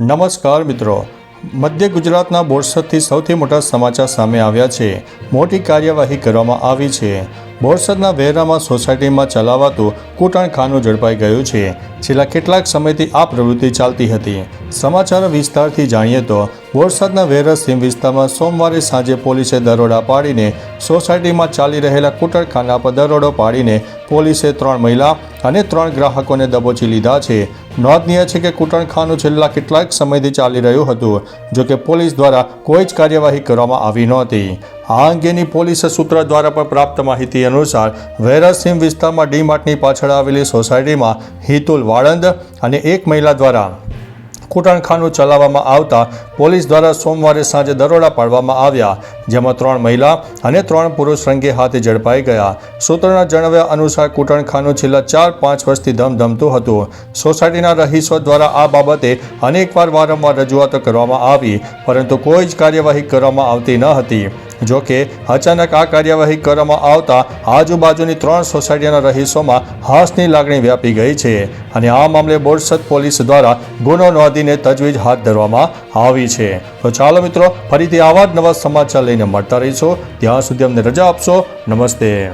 નમસ્કાર મિત્રો. મધ્ય ગુજરાતના બોરસદથી સૌથી મોટા સમાચાર સામે આવ્યા છે. મોટી કાર્યવાહી કરવામાં આવી છે. બોરસદના વેરામાં સોસાયટીમાં ચલાવાતું કૂટણખાનું ઝડપાઈ ગયું છે. છેલ્લા કેટલાક સમયથી આ પ્રવૃત્તિ ચાલતી હતી. સમાચાર વિસ્તારથી જાણીએ તો, બોરસદના વેરા સીમ વિસ્તારમાં સોમવારે સાંજે પોલીસે દરોડા પાડીને સોસાયટીમાં ચાલી રહેલા કૂટણખાના પર દરોડો પાડીને પોલીસે ત્રણ મહિલા અને ત્રણ ગ્રાહકોને દબોચી લીધા છે. નોંધનીય છે કે કૂટણખાનું છેલ્લા કેટલાક સમયથી ચાલી રહ્યું હતું, જોકે પોલીસ દ્વારા કોઈ જ કાર્યવાહી કરવામાં આવી નહોતી. આ અંગેની પોલીસ સૂત્ર દ્વારા પણ પ્રાપ્ત માહિતી અનુસાર વેરાસીમ વિસ્તારમાં ડી માર્ટની પાછળ આવેલી સોસાયટીમાં હિતુલ વાળંદ અને એક મહિલા દ્વારા કૂટણખાનું ચલાવવામાં આવતા પોલીસ દ્વારા સોમવારે સાંજે દરોડા પાડવામાં આવ્યા, જેમાં ત્રણ મહિલા અને ત્રણ પુરુષ રંગે હાથે ઝડપાઈ ગયા. સૂત્રોના જણાવ્યા અનુસાર કૂટણખાનું છેલ્લા ચાર પાંચ વર્ષથી ધમધમતું હતું. સોસાયટીના રહીશો દ્વારા આ બાબતે અનેકવાર વારંવાર રજૂઆતો કરવામાં આવી, પરંતુ કોઈ જ કાર્યવાહી કરવામાં આવતી ન હતી. જો કે અચાનક આ કાર્યવાહી કરવામાં આવતા આજુબાજુની ત્રણ સોસાયટીના રહીશોમાં હાસની લાગણી વ્યાપી ગઈ છે અને આ મામલે બોરસદ પોલીસ દ્વારા ગુનો નોંધીને તજવીજ હાથ ધરવામાં આવી છે. તો ચાલો મિત્રો, ફરીથી આવા જ નવા સમાચાર લઈને મળતા રહીશું. ત્યાં સુધી અમને રજા આપશો. નમસ્તે.